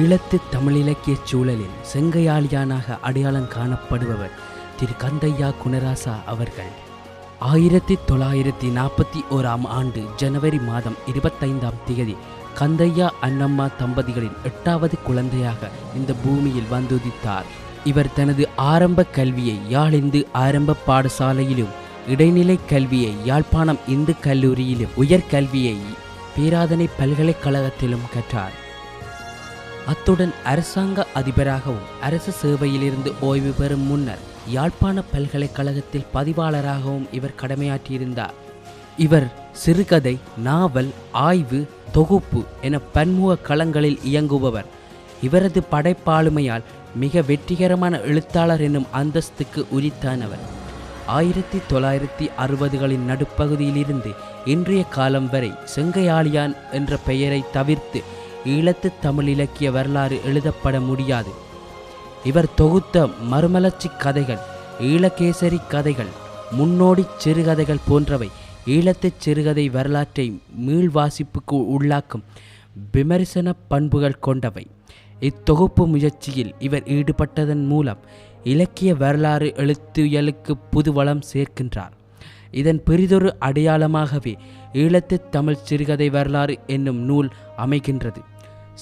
ஈழத்து தமிழிலக்கிய சூழலில் செங்கையாளியானாக அடையாளம் காணப்படுபவர் திரு கந்தையா குணராசா அவர்கள். ஆயிரத்தி தொள்ளாயிரத்தி நாற்பத்தி ஓராம் ஆண்டு ஜனவரி மாதம் இருபத்தைந்தாம் தேதி கந்தையா அண்ணம்மா தம்பதிகளின் எட்டாவது குழந்தையாக இந்த பூமியில் வந்துதித்தார். இவர் தனது ஆரம்ப கல்வியை யாழிந்து ஆரம்ப பாடசாலையிலும் இடைநிலை கல்வியை யாழ்ப்பாணம் இந்து கல்லூரியிலும் உயர்கல்வியை பேராதனை பல்கலைக்கழகத்திலும் கற்றார். அத்துடன் அரசாங்க அதிபராகவும் அரசு சேவையிலிருந்து ஓய்வு பெறும் முன்னர் யாழ்ப்பாண பல்கலைக்கழகத்தில் பதிவாளராகவும் இவர் கடமையாற்றியிருந்தார். இவர் சிறுகதை நாவல் ஆய்வு தொகுப்பு என பன்முக களங்களில் இயங்குபவர். இவரது படைப்பாளுமையால் மிக வெற்றிகரமான எழுத்தாளர் என்னும் அந்தஸ்துக்கு உரித்தானவர். ஆயிரத்தி தொள்ளாயிரத்தி அறுபதுகளின் நடுப்பகுதியிலிருந்து இன்றைய காலம் வரை செங்கையாளியான் என்ற பெயரை தவிர்த்து ஈழத்து தமிழ் இலக்கிய வரலாறு எழுதப்பட முடியாது. இவர் தொகுத்த மறுமலர்ச்சி கதைகள் ஈழகேசரி கதைகள் முன்னோடி சிறுகதைகள் போன்றவை ஈழத்து சிறுகதை வரலாற்றை மீள்வாசிப்புக்கு உள்ளாக்கும் விமர்சன பண்புகள் கொண்டவை. இத்தொகுப்பு முயற்சியில் இவர் ஈடுபட்டதன் மூலம் இலக்கிய வரலாறு எழுத்துயலுக்கு புதுவளம் சேர்க்கின்றார். இதன் பெரிதொரு அடையாளமாகவே ஈழத்து தமிழ் சிறுகதை வரலாறு என்னும் நூல் அமைகின்றது.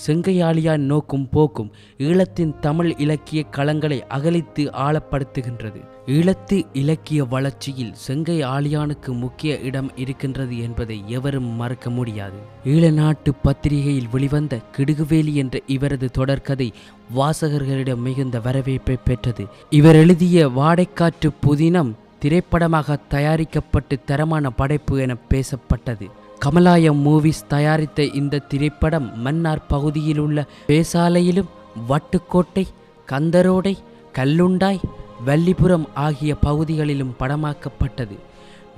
செங்கையாளியான் நோக்கும் போக்கும் ஈழத்தின் தமிழ் இலக்கிய களங்களை அகலித்து ஆழப்படுத்துகின்றது. ஈழத்து இலக்கிய வளர்ச்சியில் செங்கை ஆளியானுக்கு முக்கிய இடம் இருக்கின்றது என்பதை எவரும் மறக்க முடியாது. ஈழ நாட்டு பத்திரிகையில் வெளிவந்த கிடுகுவேலி என்ற இவரது தொடர்கதை வாசகர்களிடம் மிகுந்த வரவேற்பை பெற்றது. இவர் எழுதிய வாடைக்காற்று புதினம் திரைப்படமாக தயாரிக்கப்பட்டு தரமான படைப்பு என பேசப்பட்டது. கமலாயம் மூவிஸ் தயாரித்த இந்த திரைப்படம் மன்னார் பகுதியில் உள்ள பேசாலையிலும் வட்டுக்கோட்டை கந்தரோடை கல்லுண்டாய் வள்ளிபுரம் ஆகிய பகுதிகளிலும் படமாக்கப்பட்டது.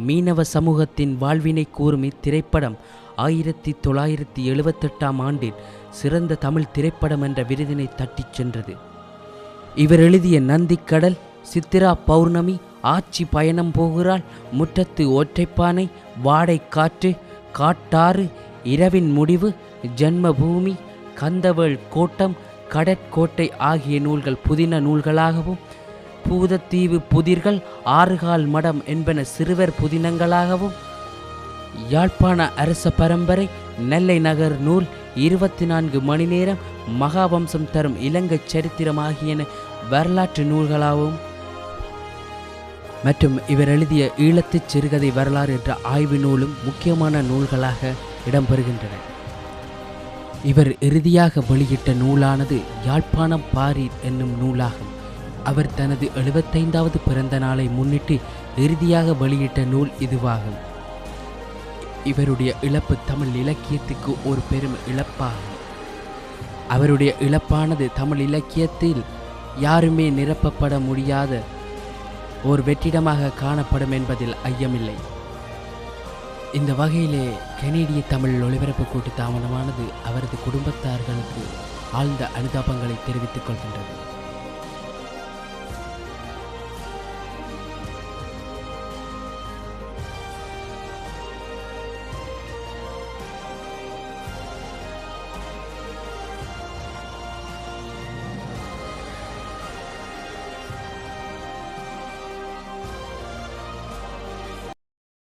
மீனவ சமூகத்தின் வாழ்வினை கூறும் இத்திரைப்படம் ஆயிரத்தி தொள்ளாயிரத்தி எழுபத்தெட்டாம் ஆண்டில் சிறந்த தமிழ் திரைப்படம் என்ற விருதினை தட்டிச் சென்றது. இவர் எழுதிய நந்திக்கடல் சித்திரா பௌர்ணமி ஆட்சி பயணம் போகிறாள் முற்றத்து ஒற்றைப்பானை வாடை காற்று காட்டாறு இரவின் முடிவு ஜன்மபூமி கந்தவள் கோட்டம் கடற்கோட்டை ஆகிய நூல்கள் புதின நூல்களாகவும் பூதத்தீவு புதிர்கள் ஆறுகால் மடம் என்பன சிறுவர் புதினங்களாகவும் யாழ்ப்பாண அரச பரம்பரை நெல்லை நகர் நூல் இருபத்தி நான்கு மணி நேரம் மகாவம்சம் தரும் இலங்கை சரித்திரம் ஆகியன வரலாற்று நூல்களாகவும் மற்றும் இவர் எழுதிய ஈழத்துச் சிறுகதை வரலாறு என்ற ஆய்வு நூலும் முக்கியமான நூல்களாக இடம்பெறுகின்றன. இவர் இறுதியாக வெளியிட்ட நூலானது யாழ்ப்பாணம் பாரீர் என்னும் நூலாகும். அவர் தனது எழுபத்தைந்தாவது பிறந்த நாளை முன்னிட்டு இறுதியாக வெளியிட்ட நூல் இதுவாகும். இவருடைய இழப்பு தமிழ் இலக்கியத்துக்கு ஒரு பெரும் இழப்பாகும். அவருடைய இழப்பானது தமிழ் இலக்கியத்தில் யாருமே நிரப்பப்பட முடியாத ஒரு வெற்றிடமாக காணப்படும் என்பதில் ஐயமில்லை. இந்த வகையிலே கனேடிய தமிழ் ஒளிபரப்பு கூட்டு தாமதமானது அவரது குடும்பத்தார்களுக்கு ஆழ்ந்த அனுதாபங்களை தெரிவித்துக் கொள்கின்றது.